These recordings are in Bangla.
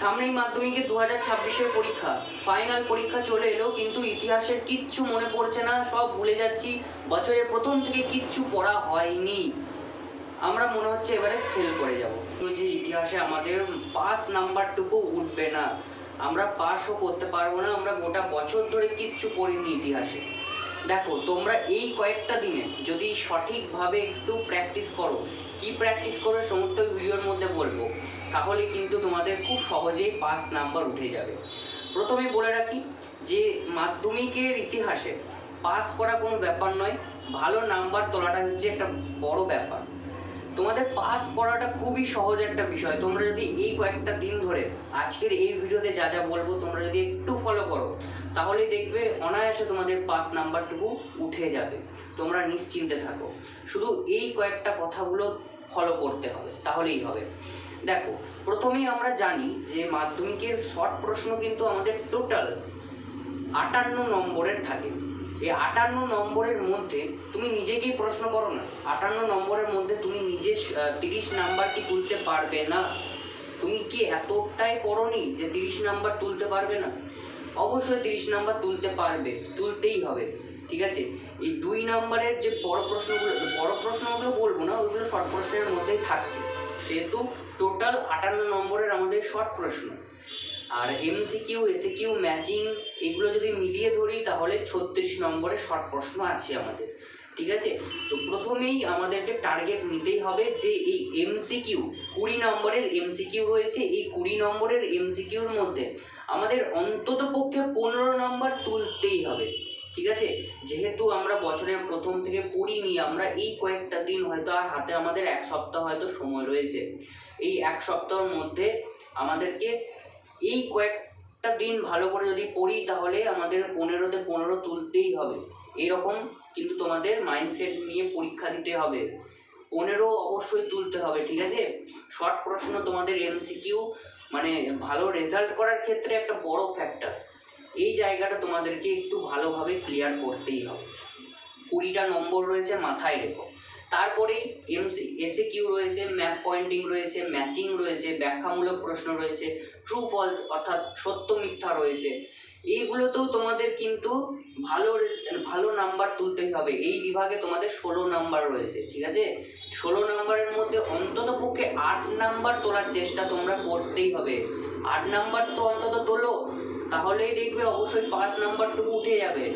সামনেই মাধ্যমিকের দু হাজার ছাব্বিশের পরীক্ষা। ফাইনাল পরীক্ষা চলে এলো, কিন্তু ইতিহাসের কিচ্ছু মনে পড়ছে না, সব ভুলে যাচ্ছি। বছরের প্রথম থেকে কিচ্ছু পড়া হয়নি। আমরা মনে হচ্ছে এবারে ফেল করে যাব। যে ইতিহাসে আমাদের পাস নাম্বারটুকু উঠবে না। আমরা পাসও করতে পারব না, আমরা গোটা বছর ধরে কিচ্ছু পড়িনি ইতিহাসে। দেখো, তোমরা এই কয়েকটা দিনে যদি সঠিকভাবে একটু প্র্যাকটিস করো, কি প্র্যাকটিস করো সমস্ত ভিডিওর মধ্যে বলব। তাহলে কিন্তু তোমাদের খুব সহজেই পাস নাম্বার উঠে যাবে। প্রথমে বলে রাখি যে মাধ্যমিকের ইতিহাসে পাস করা কোনো ব্যাপার নয়, ভালো নাম্বার তোলাটা হচ্ছে একটা বড় ব্যাপার। তোমাদের পাস করাটা খুবই সহজ একটা বিষয়, তোমরা যদি এই কয়েকটা দিন ধরে আজকের এই ভিডিওতে যা যা বলব তোমরা যদি একটু ফলো করো, তাহলে দেখবে অনায়াসে তোমাদের পাস নাম্বারটুকু উঠে যাবে। তোমরা নিশ্চিন্তে থাকো। শুধু এই কয়েকটা কথাগুলো ফলো করতে হবে, তাহলেই হবে। দেখো, প্রথমেই আমরা জানি যে মাধ্যমিকের শর্ট প্রশ্ন কিন্তু আমাদের টোটাল আটান্ন নম্বরের থাকে। এই আটান্ন নম্বরের মধ্যে তুমি নিজেকেই প্রশ্ন করো না। আটান্ন নম্বরের মধ্যে তুমি নিজে তিরিশ নাম্বার কি তুলতে পারবে না? তুমি কি এতটাই পড়নি যে তিরিশ নাম্বার তুলতে পারবে না? অবশ্যই তিরিশ নাম্বার তুলতে পারবে, তুলতেই হবে, ঠিক আছে? এই দুই নাম্বারের যে বড় প্রশ্নগুলো বড় প্রশ্নগুলো বলব না, ওইগুলো শর্ট প্রশ্নের মধ্যেই থাকছে। সেহেতু টোটাল আটান্ন নম্বরের আমাদের শর্ট প্রশ্ন। আর এমসিকিউ এসিকিউ ম্যাচিং এগুলো যদি মিলিয়ে ধরি, তাহলে ছত্রিশ নম্বরের শর্ট প্রশ্ন আছে আমাদের। ঠিক আছে? তো প্রথমেই আমাদেরকে টার্গেট নিতেই হবে যে এই এমসিকিউ কুড়ি নম্বরের এমসিকিউ রয়েছে। এই কুড়ি নম্বরের এমসিকিউর মধ্যে আমাদের অন্তত পক্ষে পনেরো নম্বর তুলতেই হবে। ঠিক আছে? যেহেতু আমরা বছরের প্রথম থেকে পড়িনি আমরা এই কয়েকটা দিন হয়তো আর হাতে আমাদের এক সপ্তাহ হয়তো সময় রয়েছে। এই এক সপ্তাহের মধ্যে আমাদেরকে এই কয়েকটা দিন ভালো করে যদি পড়ি তাহলে আমাদের পনেরোতে পনেরো তুলতেই হবে। এরকম কিন্তু তোমাদের মাইন্ডসেট নিয়ে পরীক্ষা দিতে হবে। পনেরো অবশ্যই তুলতে হবে, ঠিক আছে? শর্ট প্রশ্ন তোমাদের এমসিকিউ মানে ভালো রেজাল্ট করার ক্ষেত্রে একটা বড় ফ্যাক্টর এই জায়গাটা তোমাদেরকে একটু ভালোভাবে ক্লিয়ার করতেই হবে। কুড়িটা নম্বর রয়েছে মাথায় রেখো। তারপরে এমসি এসে কিউ রয়েছে ম্যাপ পয়েন্টিং রয়েছে ম্যাচিং রয়েছে, ব্যাখ্যামূলক প্রশ্ন রয়েছে ট্রু ফলস অর্থাৎ সত্য, মিথ্যা রয়েছে। এইগুলোতেও তোমাদের কিন্তু ভালো ভালো নাম্বার তুলতেই হবে। এই বিভাগে তোমাদের ষোলো নাম্বার রয়েছে, ঠিক আছে? ষোলো নাম্বারের মধ্যে অন্তত পক্ষে আট নাম্বার তোলার চেষ্টা তোমরা করতেই হবে। আট নাম্বার তো অন্তত তোলো তাহলেই দেখবে অবশ্যই পাঁচ নাম্বারটুকু উঠে যাবে।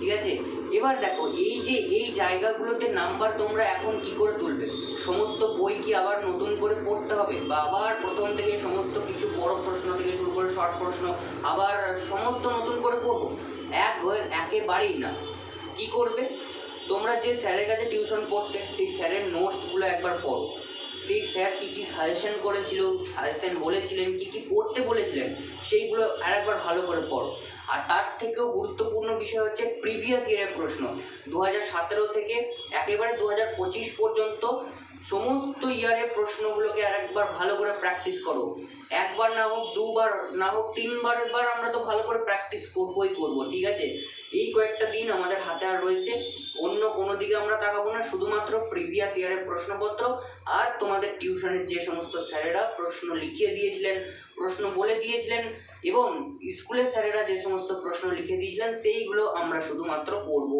ঠিক আছে? এবার দেখো, এই যে এই জায়গাগুলোতে নাম্বার তোমরা এখন কি করে তুলবে? সমস্ত বই কি আবার নতুন করে পড়তে হবে? বা আবার প্রথম থেকে সমস্ত কিছু বড় প্রশ্ন থেকে শুরু করে শর্ট প্রশ্ন, আবার সমস্ত নতুন করে পড়ব? এক হয়ে একেবারেই না। কি করবে? তোমরা যে স্যারের কাছে টিউশন পড়তে সেই স্যারের নোটসগুলো একবার পড়ো। সেই স্যার কী কী সাজেশন করেছিল সাজেশন বলেছিলেন, কী কী পড়তে বলেছিলেন, সেইগুলো আর একবার ভালো করে পড়ো। আর তার থেকেও গুরুত্বপূর্ণ বিষয় হচ্ছে প্রিভিয়াস ইয়ারের প্রশ্ন। দু হাজার সতেরো থেকে একেবারে দু হাজার পঁচিশ পর্যন্ত সমস্ত ইয়ারের প্রশ্নগুলোকে আর একবার ভালো করে প্র্যাকটিস করো। একবার না হোক, দুবার না হোক, তিনবার বার আমরা তো ভালো করে প্র্যাকটিস করবোই করব, ঠিক আছে? দিন আমাদের হাতে আর রয়েছে। অন্য কোনো দিকে আমরা তাকাবো না, শুধুমাত্র প্রিভিয়াস ইয়ারের প্রশ্নপত্র আর তোমাদের টিউশনের যে সমস্ত স্যারেরা প্রশ্ন লিখিয়ে দিয়েছিলেন, প্রশ্ন বলে দিয়েছিলেন এবং স্কুলের স্যারেরা যে সমস্ত প্রশ্ন লিখে দিয়েছিলেন, সেইগুলো আমরা শুধুমাত্র পড়ব।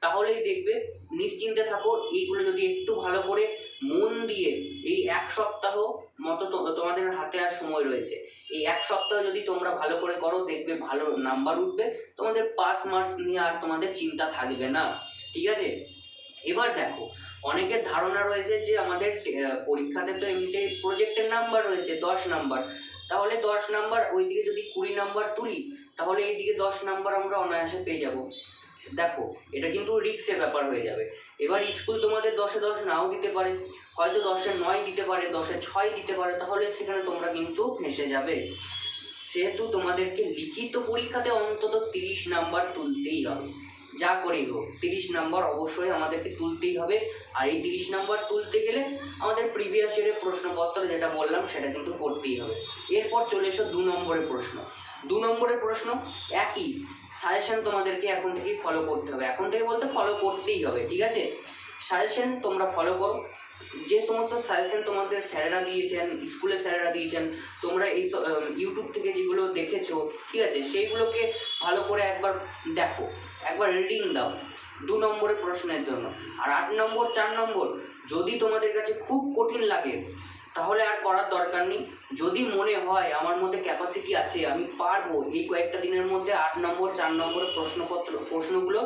তাহলেই দেখবে, নিশ্চিন্তে থাকো, এইগুলো যদি একটু ভালো করে মন দিয়ে এই এক সপ্তাহ মতো তোমাদের হাতে আর সময় রয়েছে। এই এক সপ্তাহ যদি তোমরা ভালো করে করো, দেখবে ভালো নাম্বার উঠবে। তোমাদের পাস মার্কস নিয়ে আর তোমাদের চিন্তা থাকবে না। ঠিক আছে? এবার দেখো, অনেকের ধারণা রয়েছে যে আমাদের পরীক্ষাতে তো এমনিতে প্রজেক্টের নাম্বার রয়েছে, দশ নাম্বার তাহলে দশ নাম্বার ওইদিকে যদি কুড়ি নাম্বার তুলি, তাহলে এইদিকে দশ নাম্বার আমরা অনায়াসে পেয়ে যাব। দেখো, এটা কিন্তু রিক্সের ব্যাপার হয়ে যাবে। এবার স্কুল তোমাদের দশে দশ নাও দিতে পারে। হয়তো দশে নয় দিতে পারে, দশে ছয় দিতে পারে, তাহলে সেখানে তোমরা কিন্তু ফেঁসে যাবে। সেহেতু তোমাদেরকে লিখিত পরীক্ষাতে অন্তত তিরিশ নাম্বার তুলতেই হবে। যা করেই হোক। তিরিশ নাম্বার অবশ্যই আমাদেরকে তুলতেই হবে। আর এই তিরিশ নাম্বার তুলতে গেলে আমাদের প্রিভিয়াস ইয়ারের প্রশ্নপত্র যেটা বললাম, সেটা কিন্তু করতেই হবে। এরপর চলে এসো দু নম্বরের প্রশ্ন। দু নম্বরের প্রশ্ন একই। সাজেশন তোমাদেরকে এখন থেকেই ফলো করতে হবে। এখন থেকে বলতে ফলো করতেই হবে, ঠিক আছে? সাজেশন তোমরা ফলো করো। যে সমস্ত সাজেশন তোমাদের স্যারেরা দিয়েছেন স্কুলের স্যারেরা দিয়েছেন, তোমরা এই ইউটিউব থেকে যেগুলো দেখেছ, ঠিক আছে, সেইগুলোকে ভালো করে একবার দেখো, একবার রিডিং দাও, দু নম্বরের প্রশ্নের জন্য। আর আট নম্বর, চার নম্বর, যদি তোমাদের কাছে খুব কঠিন লাগে তাহলে আর করার দরকার নেই। যদি মনে হয় আমার মধ্যে ক্যাপাসিটি আছে, আমি পারব এই কয়েকটা দিনের মধ্যে আট নম্বর, চার নম্বরের প্রশ্নপত্র, প্রশ্নগুলো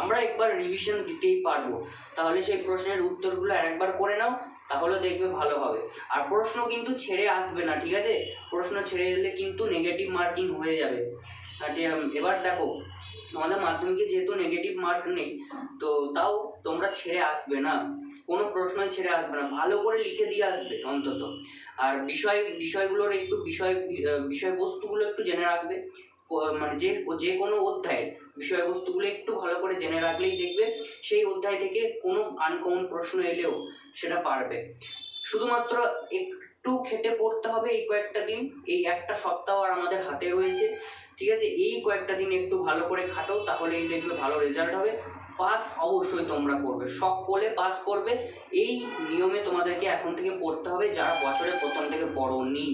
আমরা একবার রিভিশন দিতেই পারব। তাহলে সেই প্রশ্নের উত্তরগুলো আর একবার করে নাও, তাহলে দেখবে ভালো হবে। আর প্রশ্ন কিন্তু ছেড়ে আসবে না, ঠিক আছে? প্রশ্ন ছেড়ে এলে কিন্তু নেগেটিভ মার্কিং হয়ে যাবে। এবার দেখো, আমাদের মাধ্যমিকে যেহেতু নেগেটিভ মার্ক নেই, তো তাও তোমরা ছেড়ে আসবে না। কোনো প্রশ্নই ছেড়ে আসবে না। ভালো করে লিখে দিয়ে আসবে অন্তত। আর বিষয়, বিষয়গুলোর একটু বিষয়, বিষয়বস্তুগুলো একটু জেনে রাখবে। মানে যে যে কোনো অধ্যায়ের বিষয়বস্তুগুলো একটু ভালো করে জেনে রাখলেই দেখবে সেই অধ্যায় থেকে কোনো আনকমন প্রশ্ন এলেও সেটা পারবে। শুধুমাত্র একটু খেটে পড়তে হবে এই কয়েকটা দিন। এই একটা সপ্তাহ আর আমাদের হাতে রয়েছে। ঠিক আছে, এই কয়েকটা দিন একটু ভালো করে খাটো তাহলেই দেখবে ভালো রেজাল্ট হবে। পাস অবশ্যই তোমরা করবে সব বলে পাস করবে। এই নিয়মে তোমাদেরকে এখন থেকে পড়তে হবে, যারা বছরের প্রথম থেকে পড়ো নি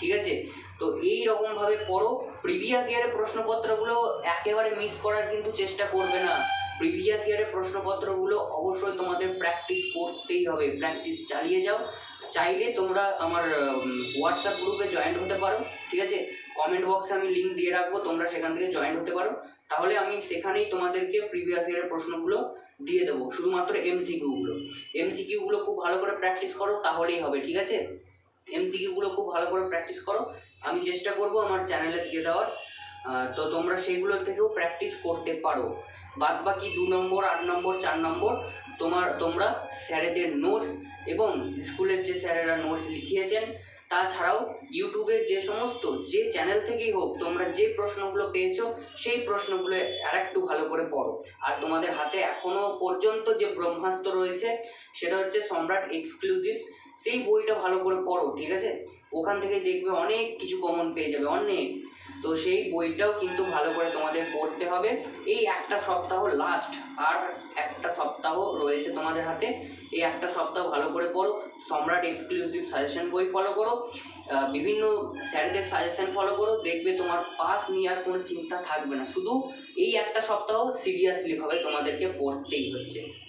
ঠিক আছে? তো এই রকমভাবে পড়ো। প্রিভিয়াস ইয়ারের প্রশ্নপত্রগুলো একেবারে মিস করার কিন্তু চেষ্টা করবে না। প্রিভিয়াস ইয়ারের প্রশ্নপত্রগুলো অবশ্যই তোমাদের প্র্যাকটিস করতেই হবে প্র্যাকটিস চালিয়ে যাও। চাইলে তোমরা আমার হোয়াটসঅ্যাপ গ্রুপে জয়েন হতে পারো, ঠিক আছে? কমেন্ট বক্সে আমি লিঙ্ক দিয়ে রাখব, তোমরা সেখান থেকে জয়েন্ট হতে পারো। তাহলে আমি সেখানেই তোমাদেরকে প্রিভিয়াস ইয়ারের প্রশ্নগুলো দিয়ে দেবো, শুধুমাত্র এমসিকিউগুলো এমসিকিউগুলো খুব ভালো করে প্র্যাকটিস করো, তাহলেই হবে, ঠিক আছে? এমসিকিউগুলো খুব ভালো করে প্র্যাকটিস করো। আমি চেষ্টা করব আমার চ্যানেলে দিয়ে দেওয়ার। তো তোমরা সেইগুলো থেকেও প্র্যাকটিস করতে পারো। বাদ বাকি দু নম্বর, আট নম্বর, চার নম্বর, তোমার, তোমরা স্যারেদের নোটস এবং স্কুলের যে স্যারেরা নোটস লিখিয়েছেন তাছাড়াও ইউটিউবের যে সমস্ত, যে চ্যানেল থেকেই হোক, তোমরা যে প্রশ্নগুলো পেয়েছ, সেই প্রশ্নগুলো আর একটু ভালো করে পড়ো। আর তোমাদের হাতে এখনও পর্যন্ত যে ব্রহ্মাস্ত্র রয়েছে, সেটা হচ্ছে সম্রাট এক্সক্লুসিভ সেই বইটা ভালো করে পড়ো, ঠিক আছে? ওখান থেকে দেখবে অনেক কিছু কমন পেয়ে যাবে, অনেক। তো সেই বইটাও কিন্তু ভালো করে তোমাদের পড়তে হবে। এই একটা সপ্তাহ লাস্ট আর একটা সপ্তাহ রয়েছে তোমাদের হাতে। এই একটা সপ্তাহ ভালো করে পড়ো। সম্রাট এক্সক্লুসিভ সাজেশন বই ফলো করো। বিভিন্ন স্যারদের সাজেশন ফলো করো। দেখবে তোমার পাস নিয়ে আর কোনো চিন্তা থাকবে না। শুধু এই একটা সপ্তাহ সিরিয়াসলিভাবে তোমাদেরকে পড়তেই হচ্ছে।